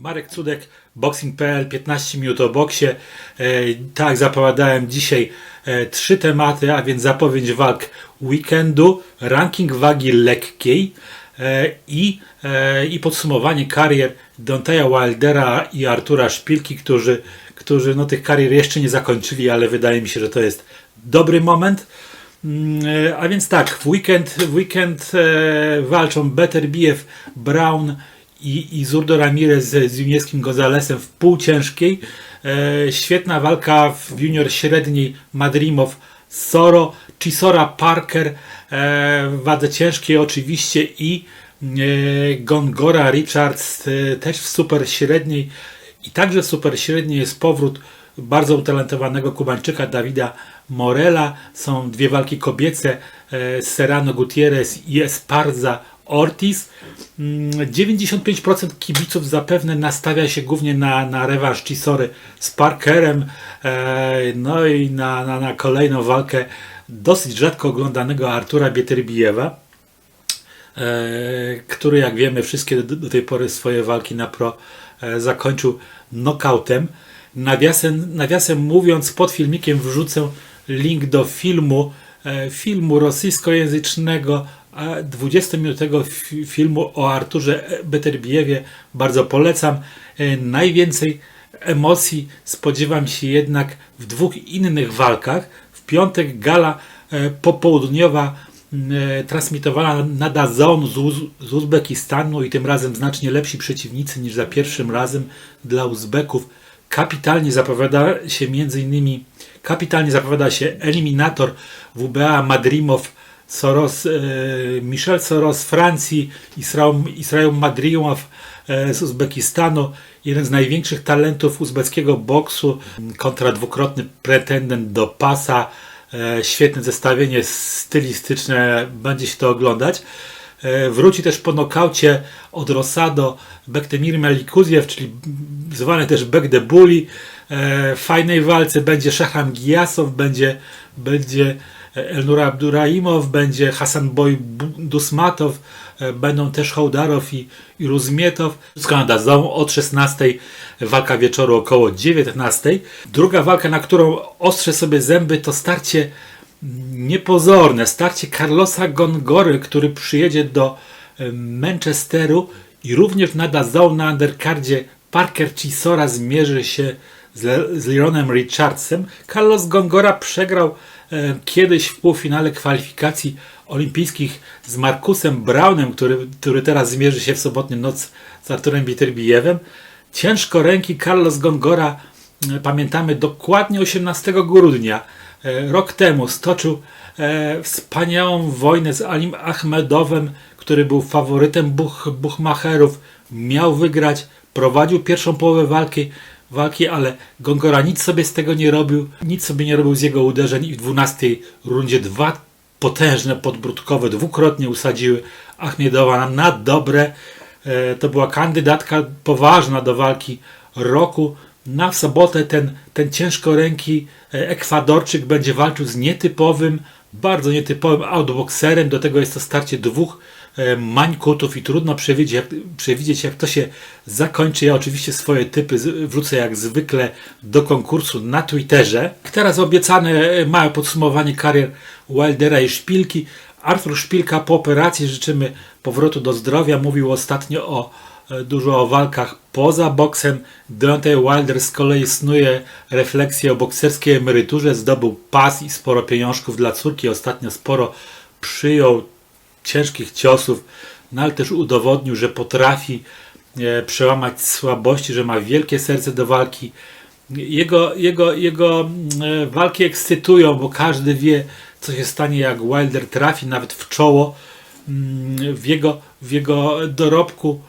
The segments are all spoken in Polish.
Marek Cudek, Boxing.pl, 15 minut o boksie. E, tak zapowiadałem dzisiaj e, trzy tematy, a więc zapowiedź walk weekendu, ranking wagi lekkiej e, i, e, i podsumowanie karier Donteja Wildera i Artura Szpilki, którzy, którzy no, tych karier jeszcze nie zakończyli, ale wydaje mi się, że to jest dobry moment. Mm, e, A więc tak, w weekend, w weekend e, walczą Beterbiev, Brown i, i Zurdo Ramirez z, z Gonzalesem w półciężkiej. E, świetna walka w junior średniej Madrimow, Soro, Chisora Parker e, w wadze ciężkiej oczywiście i e, Gongora Richards e, też w super średniej. I także w super średniej jest powrót bardzo utalentowanego Kubańczyka Dawida Morela. Są dwie walki kobiece e, Serrano Gutierrez i Esparza Ortiz. Mm, 95% kibiców zapewne nastawia się głównie na, na rewanż Chisory z Parkerem, no i na, na, na kolejną walkę dosyć rzadko oglądanego Artura Bieterbijewa e, który jak wiemy wszystkie do, tej pory swoje walki na pro e, zakończył knockoutem. Nawiasem, nawiasem mówiąc, pod filmikiem wrzucę link do filmu, e, filmu rosyjskojęzycznego, 20-minutowego fi- filmu o Arturze Beterbijewie. Bardzo polecam. E, Najwięcej emocji spodziewam się jednak w dwóch innych walkach. W piątek gala e, popołudniowa e, transmitowana na DAZN z, z Uzbekistanu i tym razem znacznie lepsi przeciwnicy niż za pierwszym razem dla Uzbeków. Kapitalnie zapowiada się między innymi kapitalnie zapowiada się eliminator WBA Madrimow Soros, e, Michel Soros z Francji, Israel, Israel Madrimow e, z Uzbekistanu, jeden z największych talentów uzbeckiego boksu, kontra dwukrotny pretendent do pasa, e, świetne zestawienie stylistyczne, będzie się to oglądać. Wróci też po nokaucie od Rosado Bektemir Melikuzjew, czyli zwany też Bek de Bully. W fajnej walce będzie Szacham Gijasow, będzie, będzie Elnur Abduraimow, będzie Hasan Boy Dusmatow, e, będą też Hołdarow i, i Ruzmietow. Z Kanada Zone od 16, walka wieczoru około 19. Druga walka, na którą ostrzę sobie zęby, to starcie niepozorne starcie Carlosa Gongory, który przyjedzie do e, Manchesteru i również na DAZN na undercardzie Parker Chisora zmierzy się z, Le- z Leronem Richardsem. Carlos Gongora przegrał kiedyś w półfinale kwalifikacji olimpijskich z Markusem Brownem, który, który teraz zmierzy się w sobotnią noc z Arturem Biterbijewem. Ciężko ręki Carlos Gongora, e, pamiętamy, dokładnie 18 grudnia e, rok temu stoczył e, wspaniałą wojnę z Alim Ahmedowem, który był faworytem Buch, Buchmacherów. Miał wygrać, prowadził pierwszą połowę walki, walki, ale Gongora nic sobie z tego nie robił, nic sobie nie robił z jego uderzeń i w 12 rundzie dwa potężne podbródkowe dwukrotnie usadziły Achmiedowa na, na dobre. E, to była kandydatka poważna do walki roku. Na w sobotę ten, ten ciężkoręki e, Ekwadorczyk będzie walczył z nietypowym, bardzo nietypowym outboxerem. Do tego jest to starcie dwóch mańkutów i trudno przewidzieć jak, przewidzieć, jak to się zakończy. Ja oczywiście swoje typy wrzucę jak zwykle do konkursu na Twitterze. Teraz obiecane e, małe podsumowanie karier Wildera i Szpilki. Artur Szpilka po operacji życzymy powrotu do zdrowia. Mówił ostatnio o e, dużo o walkach poza boksem. Deontay Wilder z kolei snuje refleksję o bokserskiej emeryturze. Zdobył pas i sporo pieniążków dla córki. Ostatnio sporo przyjął ciężkich ciosów, no ale też udowodnił, że potrafi e, przełamać słabości, że ma wielkie serce do walki. Jego, jego, jego mm, e, walki ekscytują, bo każdy wie, co się stanie, jak Wilder trafi nawet w czoło. Mm, W jego, w jego dorobku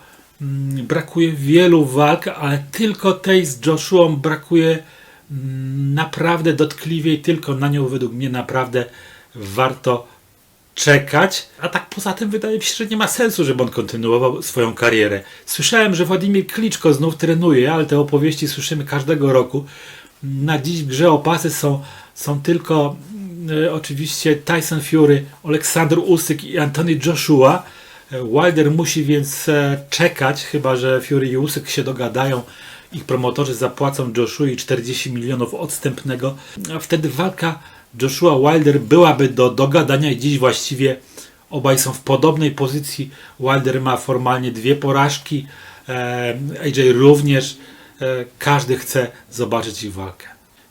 mm, brakuje wielu walk, ale tylko tej z Joshuą brakuje naprawdę dotkliwie i tylko na nią według mnie naprawdę warto czekać. A tak poza tym wydaje mi się, że nie ma sensu, żeby on kontynuował swoją karierę. Słyszałem, że Władimir Kliczko znów trenuje, ale te opowieści słyszymy każdego roku. Na dziś w grze o pasy są, są tylko e, oczywiście Tyson Fury, Aleksander Usyk i Anthony Joshua. E, Wilder musi więc e, czekać, chyba że Fury i Usyk się dogadają. Ich promotorzy zapłacą Joshua 40 milionów odstępnego. A wtedy walka Joshua Wilder byłaby do dogadania i dziś właściwie obaj są w podobnej pozycji. Wilder ma formalnie dwie porażki, e, AJ również. E, Każdy chce zobaczyć ich walkę.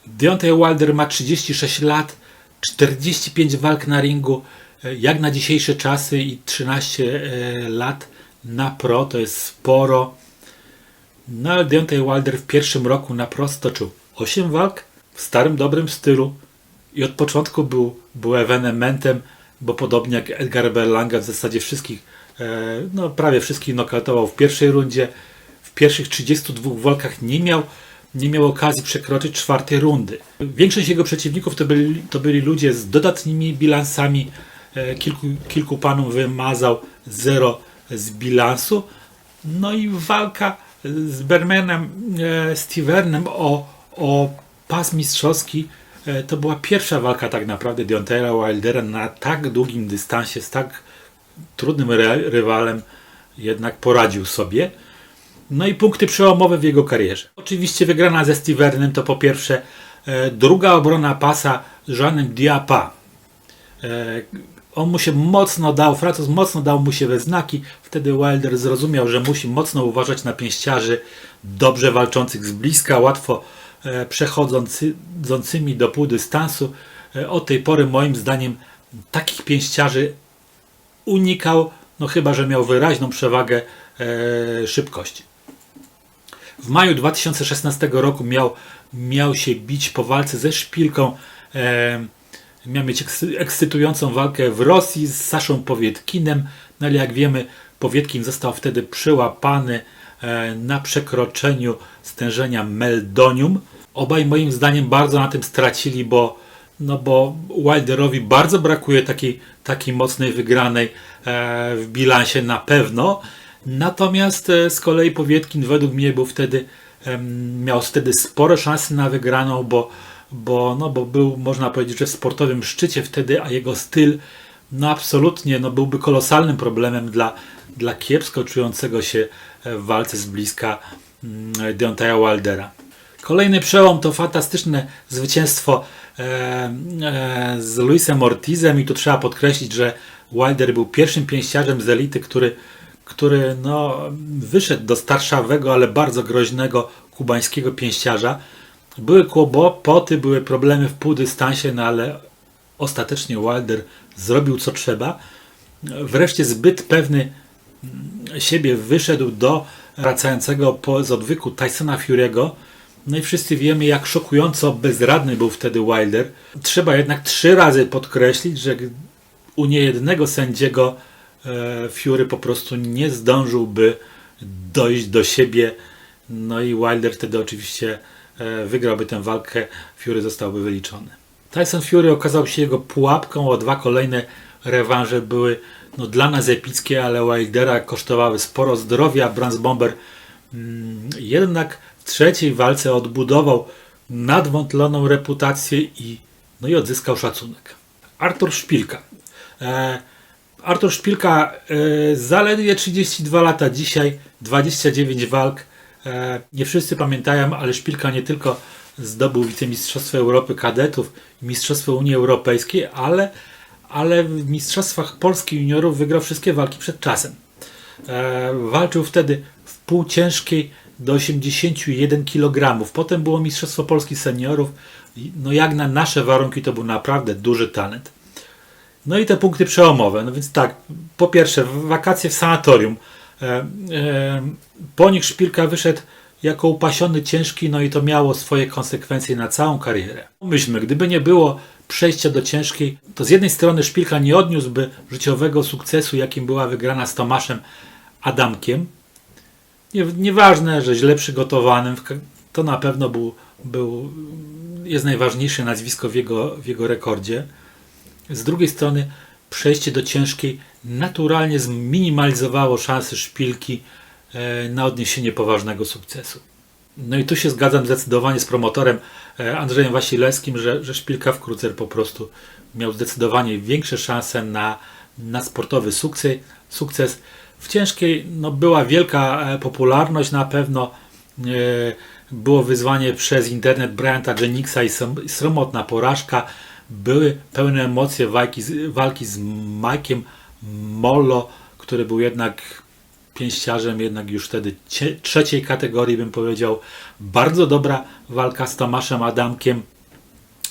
Deontay Wilder ma 36 lat, 45 walk na ringu, e, jak na dzisiejsze czasy i 13 e, lat na pro, to jest sporo. No ale Deontay Wilder w pierwszym roku na pro stoczył 8 walk w starym, dobrym stylu i od początku był, był ewenementem, bo podobnie jak Edgar Berlanga w zasadzie wszystkich, e, no prawie wszystkich nokautował w pierwszej rundzie. W pierwszych 32 walkach nie miał, nie miał okazji przekroczyć czwartej rundy. Większość jego przeciwników to byli, to byli ludzie z dodatnimi bilansami. E, kilku, kilku panów wymazał zero z bilansu. No i walka z Bermanem e, o, o pas mistrzowski to była pierwsza walka tak naprawdę Deontay'a Wildera na tak długim dystansie z tak trudnym ry- rywalem jednak poradził sobie. No i punkty przełomowe w jego karierze. Oczywiście wygrana ze Stevenem to po pierwsze e, druga obrona pasa z Jeanem Diapa. E, on mu się mocno dał, Francuz mocno dał mu się we znaki. Wtedy Wilder zrozumiał, że musi mocno uważać na pięściarzy dobrze walczących z bliska, łatwo e, przechodzącymi do pół dystansu. E, od tej pory moim zdaniem takich pięściarzy unikał, no chyba, że miał wyraźną przewagę e, szybkości. W maju 2016 roku miał, miał się bić po walce ze Szpilką. E, miał mieć ekscy- ekscytującą walkę w Rosji z Saszą Powietkinem, no ale jak wiemy, Powietkin został wtedy przyłapany e, na przekroczeniu stężenia meldonium. Obaj moim zdaniem bardzo na tym stracili, bo, no bo Wilderowi bardzo brakuje takiej, takiej mocnej wygranej e, w bilansie na pewno. Natomiast e, z kolei Powietkin według mnie był wtedy, miał wtedy spore szanse na wygraną, bo, bo, no, bo był, można powiedzieć, że w sportowym szczycie wtedy, a jego styl no absolutnie no, byłby kolosalnym problemem dla, dla kiepsko czującego się e, w walce z bliska mm, Deontaya Wildera. Kolejny przełom to fantastyczne zwycięstwo e, e, z Luisem Ortizem i tu trzeba podkreślić, że Wilder był pierwszym pięściarzem z elity, który, który no, wyszedł do starszawego, ale bardzo groźnego kubańskiego pięściarza. Były kłopoty, były problemy w półdystansie, no ale ostatecznie Wilder zrobił co trzeba. Wreszcie zbyt pewny siebie wyszedł do wracającego po, z odwyku Tysona Fury'ego. No i wszyscy wiemy, jak szokująco bezradny był wtedy Wilder. Trzeba jednak trzy razy podkreślić, że u niejednego sędziego e, Fury po prostu nie zdążyłby dojść do siebie. No i Wilder wtedy oczywiście e, wygrałby tę walkę, Fury zostałby wyliczony. Tyson Fury okazał się jego pułapką, o dwa kolejne rewanże były no, dla nas epickie, ale Wildera kosztowały sporo zdrowia. Brans Bomber mm, jednak w trzeciej walce odbudował nadwątloną reputację i, no i odzyskał szacunek. Artur Szpilka. E, Artur Szpilka e, zaledwie 32 lata dzisiaj, 29 walk. E, nie wszyscy pamiętają, ale Szpilka nie tylko zdobył wicemistrzostwo Europy kadetów i mistrzostwo Unii Europejskiej, ale, ale w mistrzostwach Polski juniorów wygrał wszystkie walki przed czasem. E, walczył wtedy w półciężkiej do 81 kg. Potem było Mistrzostwo Polski Seniorów. No jak na nasze warunki to był naprawdę duży talent. No i te punkty przełomowe. No więc tak, po pierwsze, wakacje w sanatorium. E, e, po nich Szpilka wyszedł jako upasiony, ciężki, no i to miało swoje konsekwencje na całą karierę. Myślmy, gdyby nie było przejścia do ciężkiej, to z jednej strony Szpilka nie odniósłby życiowego sukcesu, jakim była wygrana z Tomaszem Adamkiem. Nie, nieważne, że źle przygotowanym, to na pewno był, był, jest najważniejsze nazwisko w jego, w jego rekordzie. Z drugiej strony przejście do ciężkiej naturalnie zminimalizowało szanse szpilki e, na odniesienie poważnego sukcesu. No i tu się zgadzam zdecydowanie z promotorem e, Andrzejem Wasilewskim, że, że szpilka w krucer po prostu miał zdecydowanie większe szanse na, na sportowy sukces. sukces. W ciężkiej no, była wielka e, popularność na pewno. E, było wyzwanie przez internet Bryanta Jenningsa i srom- sromotna porażka. Były pełne emocje walki walki z Mike'iem Mollo, który był jednak pięściarzem, jednak już wtedy cie- trzeciej kategorii, bym powiedział. Bardzo dobra walka z Tomaszem Adamkiem.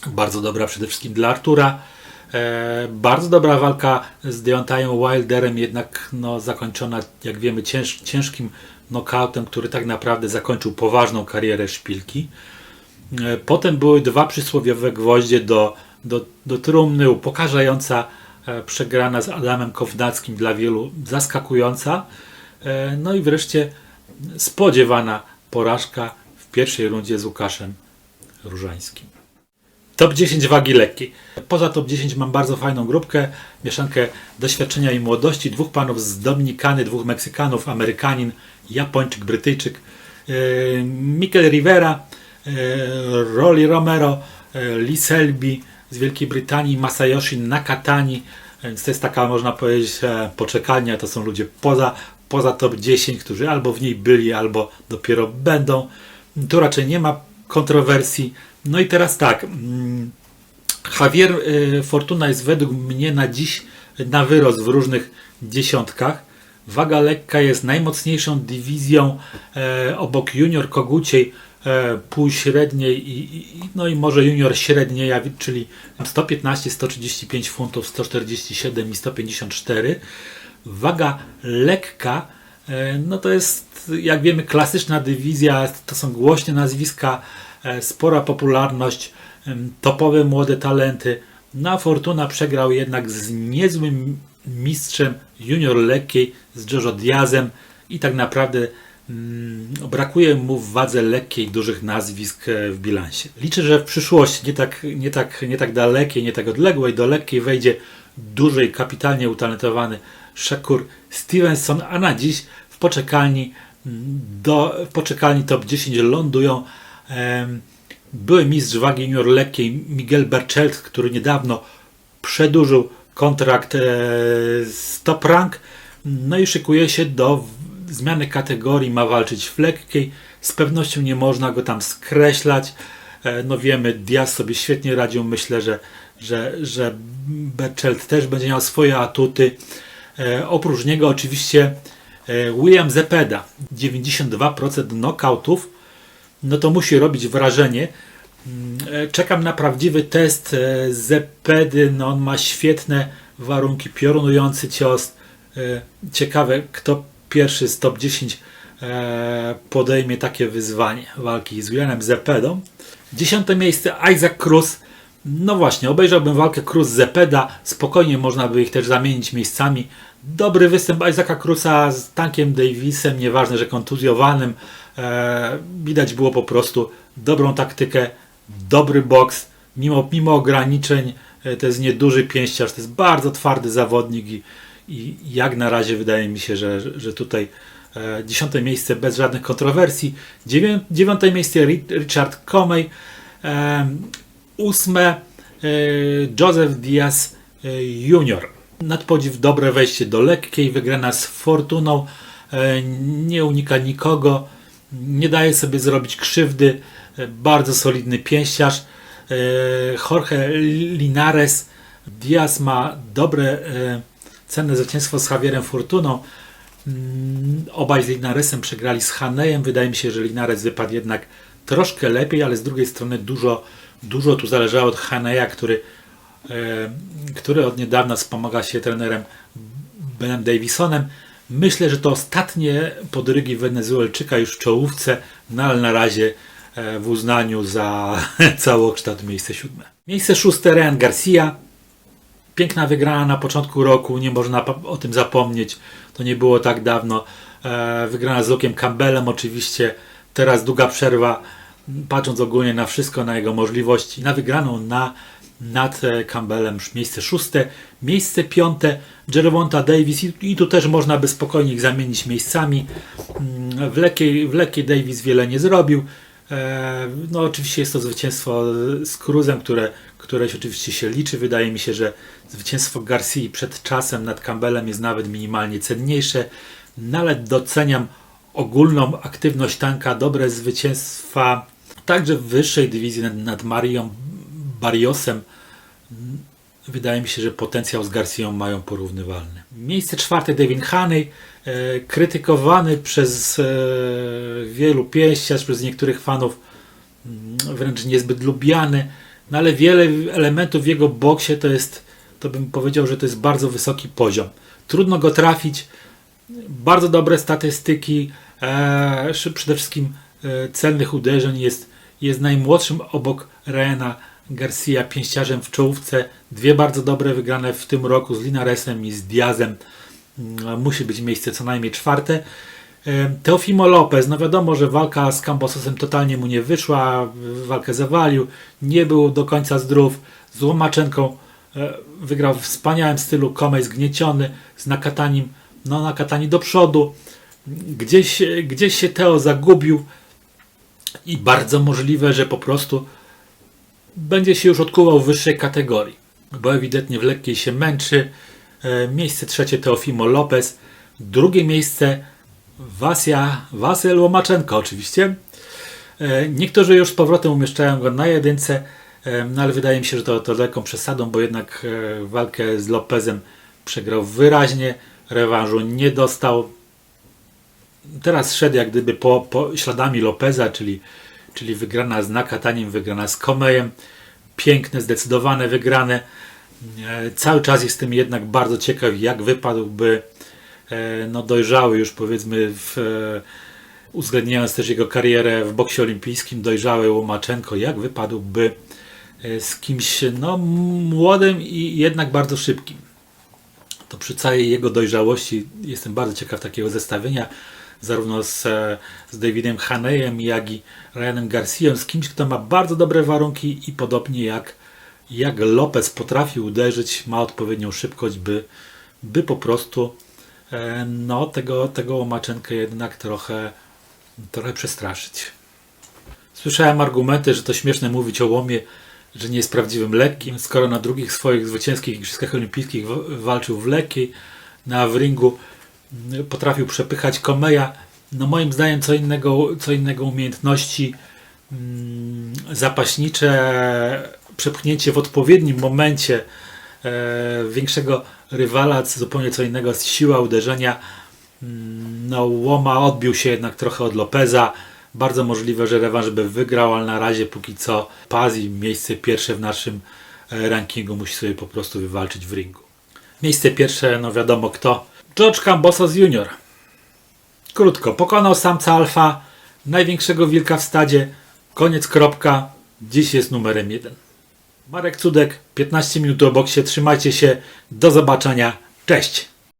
Bardzo dobra przede wszystkim dla Artura. E, bardzo dobra walka z Deontayem Wilderem, jednak no, zakończona, jak wiemy, cięż, ciężkim knockoutem, który tak naprawdę zakończył poważną karierę szpilki. E, Potem były dwa przysłowiowe gwoździe do, do, do trumny, upokarzająca e, przegrana z Adamem Kownackim, dla wielu zaskakująca. E, No i wreszcie spodziewana porażka w pierwszej rundzie z Łukaszem Różańskim. Top 10 wagi lekkiej. Poza top 10 mam bardzo fajną grupkę, mieszankę doświadczenia i młodości, dwóch panów z Dominikany, dwóch Meksykanów, Amerykanin, Japończyk, Brytyjczyk, e, Mikel Rivera, e, Rolly Romero, Lee Selby z Wielkiej Brytanii, Masayoshi Nakatani, więc to jest taka, można powiedzieć, poczekalnia, to są ludzie poza, poza top 10, którzy albo w niej byli, albo dopiero będą. Tu raczej nie ma kontrowersji. No i teraz tak, mm, Javier y, Fortuna jest według mnie na dziś na wyrost w różnych dziesiątkach. Waga lekka jest najmocniejszą dywizją e, obok junior koguciej e, półśredniej i, i, no i może junior średniej, czyli 115, 135 funtów, 147 i 154. Waga lekka. E, no to jest jak wiemy klasyczna dywizja, to są głośne nazwiska, e, spora popularność, topowe młode talenty. Na Fortuna przegrał jednak z niezłym mistrzem junior lekkiej, z Jojo Diazem. I tak naprawdę mm, brakuje mu w wadze lekkiej dużych nazwisk e, w bilansie. Liczę, że w przyszłości, nie tak, nie tak, nie tak dalekiej, nie tak odległej, do lekkiej wejdzie duży i kapitalnie utalentowany Shakur Stevenson, a na dziś w poczekalni do, w poczekalni top 10 lądują em, były mistrz wagi junior lekkiej Miguel Berchelt, który niedawno przedłużył kontrakt e, z Top Rank, no i szykuje się do zmiany kategorii, ma walczyć w lekkiej, z pewnością nie można go tam skreślać, e, no wiemy, Diaz sobie świetnie radził, myślę, że, że, że Berchelt też będzie miał swoje atuty, oprócz niego oczywiście e, William Zepeda, 92% knockoutów, no to musi robić wrażenie. Mm, e, Czekam na prawdziwy test e, Zepedy. No on ma świetne warunki, piorunujący cios. E, Ciekawe, kto pierwszy z top 10 e, podejmie takie wyzwanie walki z Williamem Zepedą. Dziesiąte miejsce Isaac Cruz. No właśnie, obejrzałbym walkę Cruz-Zepeda. Spokojnie można by ich też zamienić miejscami. Dobry występ Isaaca Cruza z Tankiem Davisem, nieważne, że kontuzjowanym. E, widać było po prostu dobrą taktykę, dobry boks, mimo, mimo ograniczeń. E, to jest nieduży pięściarz, to jest bardzo twardy zawodnik i, i jak na razie wydaje mi się, że, że- tutaj e, dziesiąte miejsce bez żadnych kontrowersji. Dziewię, dziewiąte miejsce Ri- Richard Comey. Em, ósme e, Joseph Diaz e, Jr. Nadpodziw dobre wejście do lekkiej, wygrana z Fortuną, e, nie unika nikogo, nie daje sobie zrobić krzywdy, e, bardzo solidny pięściarz. E, Jorge Linares, Diaz ma dobre, cenne zwycięstwo z Javierem Fortuną. Mm, Obaj z Linaresem przegrali z Hanejem. Wydaje mi się, że Linares wypadł jednak troszkę lepiej, ale z drugiej strony dużo, dużo tu zależało od Haneja, który, który od niedawna wspomaga się trenerem Benem Davisonem. Myślę, że to ostatnie podrygi Wenezuelczyka już w czołówce, no ale na razie e, w uznaniu za całokształt miejsce siódme. Miejsce szóste Ryan Garcia. Piękna wygrana na początku roku, nie można o tym zapomnieć. To nie było tak dawno. E, wygrana z Luke'em Campbellem oczywiście. Teraz długa przerwa, patrząc ogólnie na wszystko, na jego możliwości. Na wygraną na, nad Campbellem już miejsce szóste. Miejsce piąte Jerwonta Davis i, i tu też można by spokojnie ich zamienić miejscami. Mm, W lekkiej, w lekkiej Davis wiele nie zrobił. E, No oczywiście jest to zwycięstwo z Cruzem, które, które oczywiście się liczy. Wydaje mi się, że zwycięstwo Garcia przed czasem nad Campbellem jest nawet minimalnie cenniejsze. No ale doceniam ogólną aktywność tanka, dobre zwycięstwa także w wyższej dywizji nad, nad Marią Barriosem. Wydaje mi się, że potencjał z Garcją mają porównywalny. Miejsce czwarte David Haney, e, krytykowany przez e, wielu pieściarz, przez niektórych fanów, mm, wręcz niezbyt lubiany, no ale wiele elementów w jego boksie to jest, to bym powiedział, że to jest bardzo wysoki poziom. Trudno go trafić, bardzo dobre statystyki, e, przede wszystkim celnych uderzeń jest, jest najmłodszym obok Ryana Garcia pięściarzem w czołówce. Dwie bardzo dobre wygrane w tym roku z Linaresem i z Diazem. Mm, Musi być miejsce co najmniej czwarte. Teofimo Lopez, no wiadomo, że walka z Cambososem totalnie mu nie wyszła, walkę zawalił, nie był do końca zdrów, z Łomaczenką e, wygrał w wspaniałym stylu, Komej zgnieciony, z Nakatanim, no Nakatani do przodu, gdzieś, gdzieś się Teo zagubił i bardzo możliwe, że po prostu będzie się już odkuwał w wyższej kategorii, bo ewidentnie w lekkiej się męczy. E, Miejsce trzecie Teofimo Lopez, drugie miejsce Wasia, Wasyl Łomaczenko oczywiście. E, Niektórzy już z powrotem umieszczają go na jedynce, e, no ale wydaje mi się, że to, to lekką przesadą, bo jednak walkę z Lopezem przegrał wyraźnie, rewanżu nie dostał. Teraz szedł jak gdyby po, po śladami Lopeza, czyli, czyli wygrana z Nakataniem, wygrana z Komejem. Piękne, zdecydowane wygrane. E, Cały czas jestem jednak bardzo ciekaw, jak wypadłby e, no, dojrzały już powiedzmy w, e, uwzględniając też jego karierę w boksie olimpijskim, dojrzały Łomaczenko, jak wypadłby z kimś no, młodym i jednak bardzo szybkim. To przy całej jego dojrzałości jestem bardzo ciekaw takiego zestawienia zarówno z, e, z Davidem Haneyem, jak i Ryanem Garcją, z kimś, kto ma bardzo dobre warunki i podobnie jak, jak Lopez potrafi uderzyć, ma odpowiednią szybkość, by, by po prostu e, no, tego, tego łomaczenkę jednak trochę, trochę przestraszyć. Słyszałem argumenty, że to śmieszne mówić o łomie, że nie jest prawdziwym lekkim, skoro na drugich swoich zwycięskich Igrzyskach Olimpijskich walczył w lekkiej, na w ringu potrafił przepychać Komeja. No moim zdaniem co innego, co innego umiejętności mm, zapaśnicze, przepchnięcie w odpowiednim momencie e, większego rywala, zupełnie co innego siła uderzenia. Mm, No, Łoma odbił się jednak trochę od Lopeza. Bardzo możliwe, że rewanż by wygrał, ale na razie póki co Pazi miejsce pierwsze w naszym e, rankingu musi sobie po prostu wywalczyć w ringu. Miejsce pierwsze, no wiadomo kto. George Cambosos Jr. Krótko, pokonał samca alfa, największego wilka w stadzie. Koniec, kropka. Dziś jest numerem jeden. Marek Cudek, 15 minut o boksie. Trzymajcie się. Do zobaczenia. Cześć.